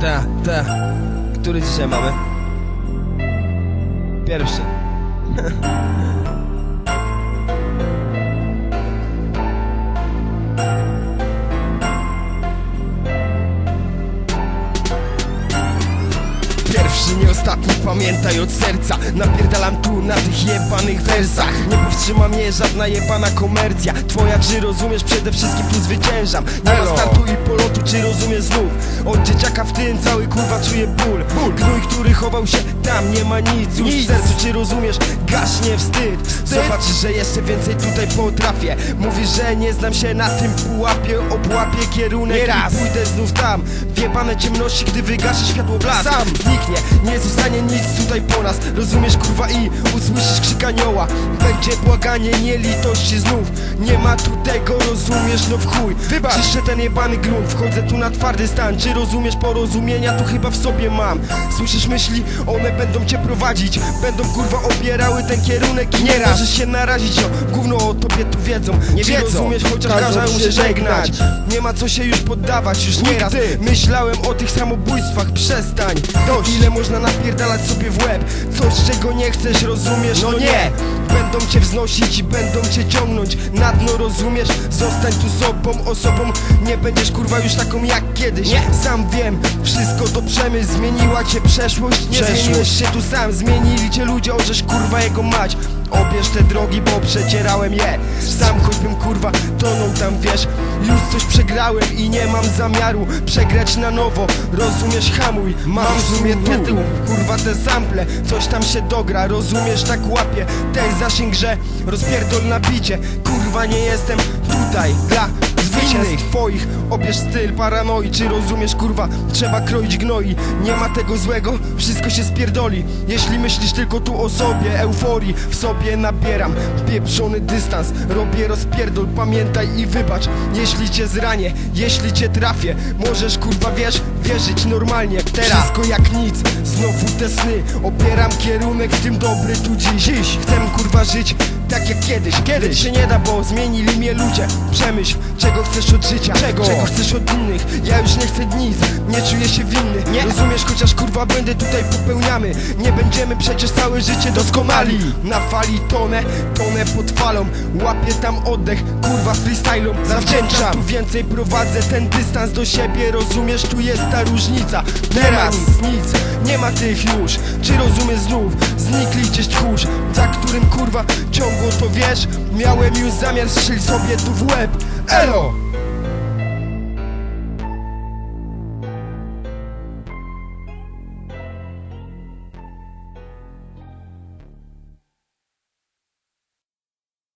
Te, który dzisiaj mamy? Pierwszy. ostatni, pamiętaj od serca Napierdalam tu na tych jebanych wersach Nie powstrzyma mnie żadna jebana komercja Twoja, czy rozumiesz? Przede wszystkim tu zwyciężam Nie ma startu i polotu, czy rozumiesz znów? Od dzieciaka w tym cały kurwa czuje ból Gnój, który chował się tam, nie ma nic już Nic. w sercu Czy rozumiesz? Gaśnie wstyd Zobaczysz, że jeszcze więcej tutaj potrafię Mówisz, że nie znam się na tym pułapie Obłapię kierunek Nie raz. i pójdę znów tam Wiebane ciemności, gdy wygaszy światło blask Sam. Zniknie, nie zostanie nic tutaj po nas. Rozumiesz kurwa i usłyszysz krzyk anioła. Będzie błaganie, nie litości znów. Nie ma tu tego, rozumiesz, no w chuj. Wybacz. Czyszczę ten jebany grunt, wchodzę tu na twardy stan. Czy rozumiesz porozumienia, tu chyba w sobie mam. Słyszysz myśli, one będą cię prowadzić. Będą kurwa obierały ten kierunek I nie Nieraz. możesz się narazić, o Gówno o tobie tu wiedzą. Nie Czy wiedzą. rozumiesz, chociaż Każą każą się się żegnać. Nie ma co się już poddawać, już nieraz. Myślałem o tych samobójstwach, przestań. Dość. Ile można napierdalać sobie w łeb Coś czego nie chcesz, rozumiesz? No nie. nie Będą cię wznosić i będą cię ciągnąć Na dno, rozumiesz? Zostań tu sobą, osobą Nie będziesz kurwa już taką jak kiedyś Nie. Sam wiem, wszystko to przemysł Zmieniła cię przeszłość, nie Przeszłość. zmieniłeś się tu sam Zmienili cię ludzie, orzesz kurwa jego mać Obierz te drogi, bo przecierałem je. Sam choćbym kurwa tonął tam, wiesz. Już coś przegrałem i nie mam zamiaru Przegrać na nowo, rozumiesz, hamuj Mam w sumie tu. tytuł, kurwa te sample Coś tam się dogra, rozumiesz, tak łapie Ten zasięg, że rozpierdol na bicie. Kurwa nie jestem tutaj dla zwycięstw twoich. Obierz styl paranoi, czy rozumiesz kurwa? Trzeba kroić gnoi, nie ma tego złego. Wszystko się spierdoli. Jeśli myślisz tylko tu o sobie Euforii w sobie nabieram. Pieprzony dystans, robię rozpierdol. Pamiętaj i wybacz. Jeśli cię zranię, jeśli cię trafię Możesz kurwa wiesz, wierzyć normalnie. Teraz wszystko jak nic, znowu te sny. Opieram kierunek w tym dobry tu dziś. Dziś chcę kurwa żyć tak jak kiedyś Kiedyś. Się nie da, bo zmienili mnie ludzie. Przemyśl, czego chcesz od życia. Czego? czego chcesz od innych? Ja już nie chcę nic, nie czuję się winny. Nie. Rozumiesz, chociaż kurwa będę tutaj popełniamy. Nie będziemy przecież całe życie doskonali. Na fali tonę, tonę pod falą Łapię tam oddech, kurwa freestylą Zawdzięczam, tu więcej prowadzę ten dystans do siebie Rozumiesz, tu jest ta różnica. Teraz. nic, nic, nie ma tych już. Czy rozumiesz znów, znikli gdzieś tchórz. Za którym kurwa ciągło to wiesz Miałem już zamiar strzelić sobie tu w łeb Elo!